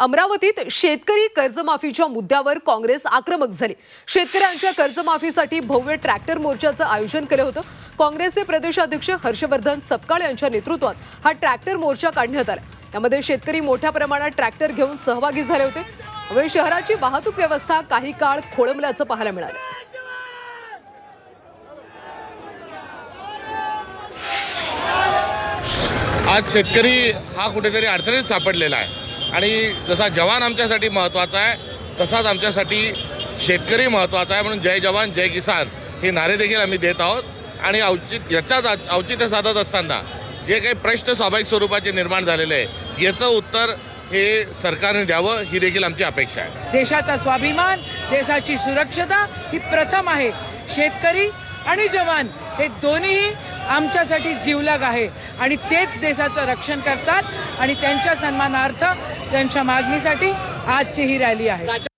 अमरावतीत शेतकरी कर्जमाफीच्या मुद्द्यावर काँग्रेस आक्रमक झाली. शेतकऱ्यांच्या कर्जमाफीसाठी भव्य ट्रॅक्टर मोर्चाचं आयोजन केलं होतं. काँग्रेसचे प्रदेशाध्यक्ष हर्षवर्धन सपकाळ यांच्या नेतृत्वात हा ट्रॅक्टर मोर्चा काढण्यात आला. यामध्ये शेतकरी मोठ्या प्रमाणात ट्रॅक्टर घेऊन सहभागी झाले होते. त्यामुळे शहराची वाहतूक व्यवस्था काही काळ खोळंबल्याचं पाहायला मिळालं. आज शेतकरी हा कुठेतरी अडचणीत सापडलेला आहे. आणि जसा जवान आमच्यासाठी महत्त्वाचा आहे तसाच आमच्यासाठी शेतकरी महत्त्वाचा आहे म्हणून जय जवान जय किसान हे नारे देखील आम्ही देत आहोत. आणि औचित याचाच औचित्य साधत असताना जे काही प्रश्न स्वाभाविक स्वरूपाचे निर्माण झालेले आहे याचं उत्तर हे सरकारने द्यावं ही देखील आमची अपेक्षा आहे. देशाचा स्वाभिमान देशाची सुरक्षता ही प्रथम आहे. शेतकरी आणि जवान हे दोन्हीही आमच्यासाठी जीवलग आहे. आणि तेच देशाचं रक्षण करतात आणि त्यांच्या सन्मानार्थ त्यांच्या मागणीसाठी आजची ही रॅली आहे.